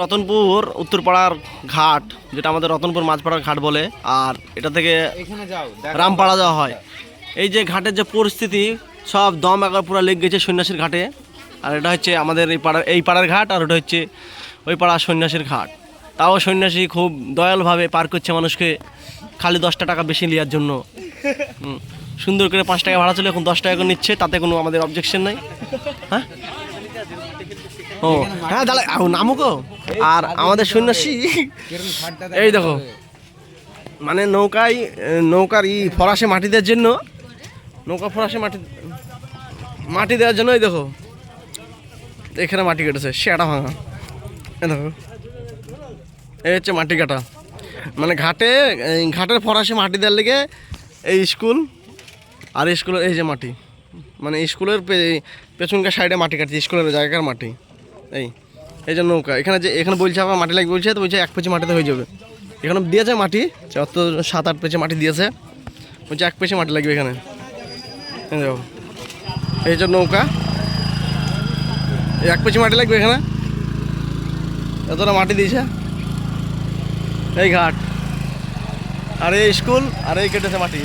রতনপুর উত্তরপাড়ার ঘাট যেটা আমাদের রতনপুর মাঝপাড়ার ঘাট বলে আর এটা থেকে রামপাড়া যাওয়া হয়। এই যে ঘাটের যে পরিস্থিতি সব দম একবার পুরো লেগে গেছে সন্ন্যাসীর ঘাটে। আর এটা হচ্ছে আমাদের এই পাড়ার এই পাড়ার ঘাট আর ওটা হচ্ছে ওই পাড়ার সন্ন্যাসীর ঘাট। তাও সন্ন্যাসী খুব দয়ালভাবে পার করছে মানুষকে খালি দশটা টাকা বেশি নেওয়ার জন্য। সুন্দর করে পাঁচ টাকা ভাড়া চলে এখন দশ টাকা করে নিচ্ছে তাতে কোনো আমাদের অবজেকশন নাই। হ্যাঁ? ও। হ্যাঁ দাঁড়া নামুকো। আর আমাদের সন্ন্যাসী এই দেখো মানে নৌকায় নৌকার ই ফরাসে মাটি দেওয়ার জন্য নৌকা ফরাসে মাটি মাটি দেওয়ার জন্য এই দেখো এখানে মাটি কেটেছে সেটা ভাঙা। এই দেখো এই হচ্ছে মাটি কাটা। মানে ঘাটে এই ঘাটের ফরাসে মাটি দেওয়ার লেগে এই স্কুল আর স্কুলের এই যে মাটি মানে স্কুলের পেছনকার সাইডে মাটি কাটছে স্কুলের জায়গার মাটি এই। এই যে নৌকা, এখানে যে, এখানে বলছে আবার মাটি লাগবে বলছে, তো বলছে এক পেঁচে মাটিতে হয়ে যাবে। এখানে দিয়েছে মাটি যত সাত আট পেঁচে মাটি দিয়েছে। বলছে এক পেঁচে মাটি লাগবে এখানে। এই যে নৌকা এক পেঁচে মাটি লাগবে এখানে। এতটা মাটি দিয়েছে। এই ঘাট। আর এই স্কুল, আর এই কেটেছে মাটি।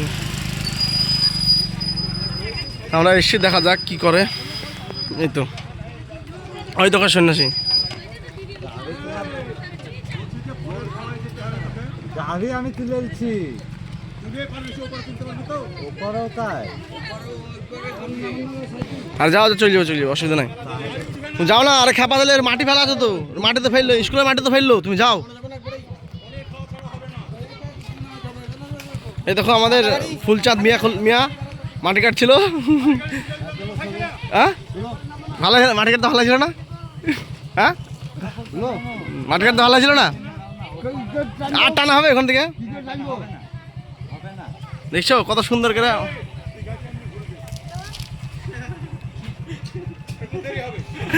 আমরা এসে দেখা যাক কি করে। এই তো। ওই তো সন্ন্যাসী। গাড়ি আমি তুলেছি ওপরেও আর যাও তো চলে যাব চলে যাব, অসুবিধা নাই। যাও না, আরে খেপা দিলে মাটি ফেলা আছে তো। মাটিতে ফেলল, স্কুলের মাটিতে ফেলল, তুমি যাও। এই দেখো আমাদের ফুলচাঁদ মিয়া মিয়া, মাটি কাটছিল। হ্যাঁ? ভালো মাটি কাটতে ভালো ছিল না? হ্যাঁ? মাটি কাটতে ভালো ছিল না? আর টানা হবে এখান থেকে? দেখছ কত সুন্দর করে?